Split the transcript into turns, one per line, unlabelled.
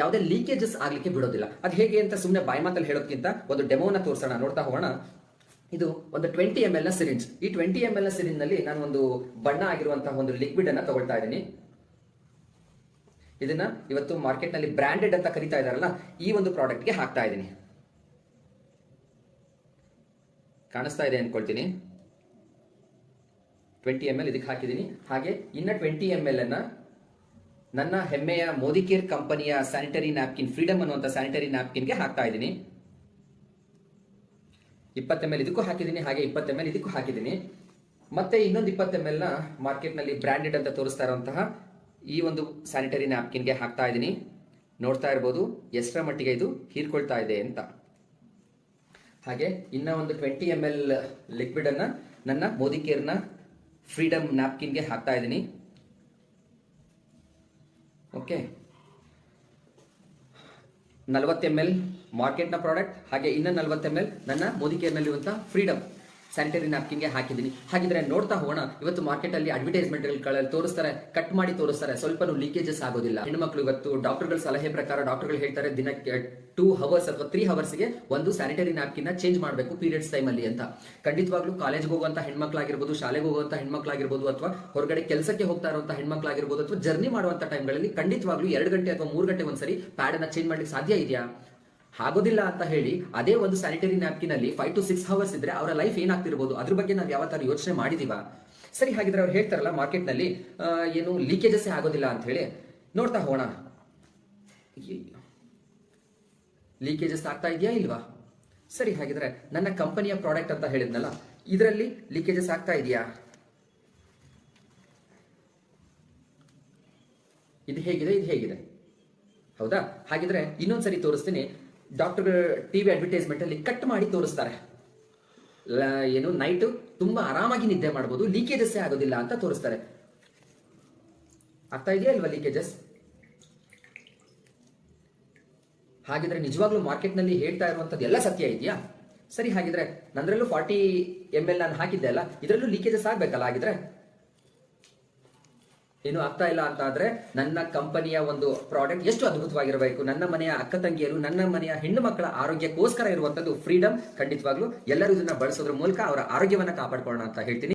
ಯಾವುದೇ ಲೀಕೇಜಸ್ ಆಗ್ಲಿಕ್ಕೆ ಬಿಡೋದಿಲ್ಲ. ಅದು ಹೇಗೆ ಅಂತ ಸುಮ್ಮನೆ ಬಾಯಿ ಮಾತಲ್ಲಿ ಹೇಳೋದಕ್ಕಿಂತ ಒಂದು ಡೆಮೋನ ತೋರಿಸೋಣ, ನೋಡ್ತಾ ಹೋಗೋಣ. ಇದು ಒಂದು ಟ್ವೆಂಟಿ ಎಂ ಎಲ್ನ ಸಿರಿಂಜ್ ಈ ಟ್ವೆಂಟಿ ಎಂ ಎಲ್ನ ಸಿರಿಂಜ್ನಲ್ಲಿ ನಾನು ಒಂದು ಬಣ್ಣ ಆಗಿರುವಂತಹ ಒಂದು ಲಿಕ್ವಿಡ್ ಅನ್ನ ತಗೊಳ್ತಾ ಇದ್ದೀನಿ. ಇದನ್ನ ಇವತ್ತು ಮಾರ್ಕೆಟ್ನಲ್ಲಿ ಬ್ರಾಂಡೆಡ್ ಅಂತ ಕರಿತಾ ಇದಾರಲ್ಲ, ಈ ಒಂದು ಪ್ರಾಡಕ್ಟ್ಗೆ ಹಾಕ್ತಾ ಇದ್ದೀನಿ. ಕಾಣಿಸ್ತಾ ಇದೆ ಅನ್ಕೊಳ್ತೀನಿ. ಟ್ವೆಂಟಿ ಎಂ ಎಲ್ ಇದಕ್ಕೆ ಹಾಕಿದ್ದೀನಿ. ಹಾಗೆ ಇನ್ನ ಟ್ವೆಂಟಿ ಎಂ ಎಲ್ ಅನ್ನ ನನ್ನ ಹೆಮ್ಮೆಯ ಮೋದಿಕೇರ್ ಕಂಪನಿಯ ಸ್ಯಾನಿಟರಿ ನ್ಯಾಪ್ಕಿನ್ ಫ್ರೀಡಮ್ ಅನ್ನುವಂಥ ಸ್ಯಾನಿಟರಿ ನ್ಯಾಪ್ಕಿನ್ಗೆ ಹಾಕ್ತಾ ಇದ್ದೀನಿ. ಇಪ್ಪತ್ತು ಇದಕ್ಕೂ ಹಾಕಿದ್ದೀನಿ, ಹಾಗೆ ಇಪ್ಪತ್ತು ಇದಕ್ಕೂ ಹಾಕಿದ್ದೀನಿ. ಮತ್ತೆ ಇನ್ನೊಂದು ಇಪ್ಪತ್ತು ನ ಮಾರ್ಕೆಟ್ನಲ್ಲಿ ಬ್ರ್ಯಾಂಡೆಡ್ ಅಂತ ತೋರಿಸ್ತಾ ಇರುವಂತಹ ಈ ಒಂದು ಸ್ಯಾನಿಟರಿ ನ್ಯಾಪ್ಕಿನ್ಗೆ ಹಾಕ್ತಾ ಇದ್ದೀನಿ. ನೋಡ್ತಾ ಇರ್ಬೋದು, ಎಷ್ಟರ ಮಟ್ಟಿಗೆ ಇದು ಹೀರ್ಕೊಳ್ತಾ ಇದೆ ಅಂತ. ಹಾಗೆ ಇನ್ನ ಒಂದು ಟ್ವೆಂಟಿ ಎಂ ಎಲ್ ಲಿಕ್ವಿಡ್ ಅನ್ನ ನನ್ನ ಮೋದಿ ಕೇರ್ನ ಫ್ರೀಡಮ್ ನ್ಯಾಪ್ಕಿನ್ಗೆ ಹಾಕ್ತಾ ಇದ್ದೀನಿ. ಓಕೆ ನಲ್ವತ್ತು ಎಂ ಎಲ್ ಮಾರ್ಕೆಟ್ನ ಪ್ರಾಡಕ್ಟ್ ಹಾಗೆ ಇನ್ನ ನಲ್ವತ್ತು ಎಂ ಎಲ್ ನನ್ನ ಮೋದಿ ಕೇರ್ನಲ್ಲಿರುವಂಥ ಫ್ರೀಡಮ್ ಸ್ಯಾನಿಟರಿ ನ್ಯಾಪ್ಕಿನ್ಗೆ ಹಾಕಿದ್ದೀನಿ. ಹಾಗಿದ್ರೆ ನೋಡ್ತಾ ಹೋಗೋಣ. ಇವತ್ತು ಮಾರ್ಕೆಟ್ ಅಲ್ಲಿ ಅಡ್ವರ್ಟೈಸ್ಮೆಂಟ್ಗಳಲ್ಲಿ ತೋರಿಸ್ತಾರೆ ಕಟ್ ಮಾಡಿ ತೋರಿಸ್ತಾರೆ. ಸ್ವಲ್ಪನೂ ಲೀಕೇಜಸ್ ಆಗೋದಿಲ್ಲ. ಹೆಣ್ಮಕ್ಳು ಇವತ್ತು ಡಾಕ್ಟರ್ಗಳ ಸಲಹೆ ಪ್ರಕಾರ ಡಾಕ್ಟರ್ಗಳು ಹೇಳ್ತಾರೆ, ದಿನಕ್ಕೆ ಟೂ ಹವರ್ಸ್ ಅಥವಾ ತ್ರೀ ಹವರ್ಸ್ಗೆ ಒಂದು ಸ್ಯಾನಿಟರಿ ನ್ಯಾಪ್ಕಿನ್ ಚೇಂಜ್ ಮಾಡಬೇಕು ಪೀರಿಯಡ್ಸ್ ಟೈಮಲ್ಲಿ ಅಂತ. ಖಂಡಿತವಾಗ್ಲೂ ಕಾಲೇಜ್ಗೆ ಹೋಗುವಂಥ ಹೆಣ್ಮಕ್ಳಾಗಿರ್ಬೋದು, ಶಾಲೆಗೆ ಹೋಗುವಂಥ ಹೆಣ್ಮಕ್ಳಾಗಿರ್ಬೋದು ಅಥವಾ ಹೊರಗಡೆ ಕೆಲಸಕ್ಕೆ ಹೋಗ್ತಾ ಇರುವಂಥ ಹೆಣ್ಮಕ್ಳಾಗಿರ್ಬೋದು ಅಥವಾ ಜರ್ನಿ ಮಾಡುವಂತ ಟೈಮ್ಗಳಲ್ಲಿ ಖಂಡಿತವಾಗ್ಲೂ ಎರಡು ಗಂಟೆ ಅಥವಾ ಮೂರು ಗಂಟೆ ಒಂದ್ಸರಿ ಪ್ಯಾಡ್ ಅನ್ನ ಚೇಂಜ್ ಮಾಡ್ಲಿಕ್ಕೆ ಸಾಧ್ಯ ಇದೆಯಾ? ಆಗೋದಿಲ್ಲ ಅಂತ ಹೇಳಿ ಅದೇ ಒಂದು ಸ್ಯಾನಿಟರಿ ನ್ಯಾಪ್ಕಿನ್ ಅಲ್ಲಿ ಫೈವ್ ಟು ಸಿಕ್ಸ್ ಅವರ್ಸ್ ಇದ್ರೆ ಅವರ ಲೈಫ್ ಏನಾಗ್ತಿರ್ಬೋದು? ಅದ್ರ ಬಗ್ಗೆ ನಾವು ಯಾವ ಯೋಚನೆ ಮಾಡಿದೀವ? ಸರಿ, ಹಾಗಿದ್ರೆ ಅವ್ರು ಹೇಳ್ತಾರಲ್ಲ ಮಾರ್ಕೆಟ್ನಲ್ಲಿ ಏನು ಲೀಕೇಜಸ್ ಆಗೋದಿಲ್ಲ ಅಂತ ಹೇಳಿ. ನೋಡ್ತಾ ಹೋಗೋಣ. ಲೀಕೇಜಸ್ ಆಗ್ತಾ ಇದೆಯಾ ಇಲ್ವಾ? ಸರಿ, ಹಾಗಿದ್ರೆ ನನ್ನ ಕಂಪನಿಯ ಪ್ರಾಡಕ್ಟ್ ಅಂತ ಹೇಳಿದ್ನಲ್ಲ, ಇದರಲ್ಲಿ ಲೀಕೇಜಸ್ ಆಗ್ತಾ ಇದೆಯಾ? ಇದು ಹೇಗಿದೆ ಇದು ಹೇಗಿದೆ? ಹೌದಾ? ಹಾಗಿದ್ರೆ ಇನ್ನೊಂದ್ಸರಿ ತೋರಿಸ್ತೀನಿ. ಡಾಕ್ಟರ್ ಟಿವಿ ಅಡ್ವರ್ಟೈಸ್ಮೆಂಟ್ ಅಲ್ಲಿ ಕಟ್ ಮಾಡಿ ತೋರಿಸ್ತಾರೆ. ಏನು ನೈಟ್ ತುಂಬಾ ಆರಾಮಾಗಿ ನಿದ್ದೆ ಮಾಡಬಹುದು ಲೀಕೇಜಸ್ಸೇ ಆಗೋದಿಲ್ಲ ಅಂತ ತೋರಿಸ್ತಾರೆ. ಆಗ್ತಾ ಇದೆಯಾ ಅಲ್ವಾ ಲೀಕೇಜಸ್ ಹಾಗಿದ್ರೆ ನಿಜವಾಗ್ಲೂ ಮಾರ್ಕೆಟ್ನಲ್ಲಿ ಹೇಳ್ತಾ ಇರುವಂತದ್ದು ಎಲ್ಲ ಸತ್ಯ ಇದೆಯಾ? ಸರಿ, ಹಾಗಿದ್ರೆ ನಂದ್ರಲ್ಲೂ ಫಾರ್ಟಿ ಎಂ ಎಲ್ ನಾನು ಹಾಕಿದ್ದೆ ಅಲ್ಲ, ಇದರಲ್ಲೂ ಲೀಕೇಜಸ್ ಆಗ್ಬೇಕಲ್ಲ, ಹಾಗಿದ್ರೆ? ಏನು ಆಗ್ತಾ ಇಲ್ಲ ಅಂತ ಆದ್ರೆ ನನ್ನ ಕಂಪನಿಯ ಒಂದು ಪ್ರಾಡಕ್ಟ್ ಎಷ್ಟು ಅದ್ಭುತವಾಗಿರಬೇಕು. ನನ್ನ ಮನೆಯ ಅಕ್ಕ ತಂಗಿಯರು, ನನ್ನ ಮನೆಯ ಹೆಣ್ಣು ಮಕ್ಕಳ ಆರೋಗ್ಯಕ್ಕೋಸ್ಕರ ಇರುವಂತದ್ದು ಫ್ರೀಡಮ್ ಖಂಡಿತವಾಗ್ಲು ಎಲ್ಲರೂ ಇದನ್ನ ಬಳಸೋದ್ರ ಮೂಲಕ ಅವರ ಆರೋಗ್ಯವನ್ನ ಕಾಪಾಡ್ಕೊಳ್ಳೋಣ ಅಂತ ಹೇಳ್ತೀನಿ.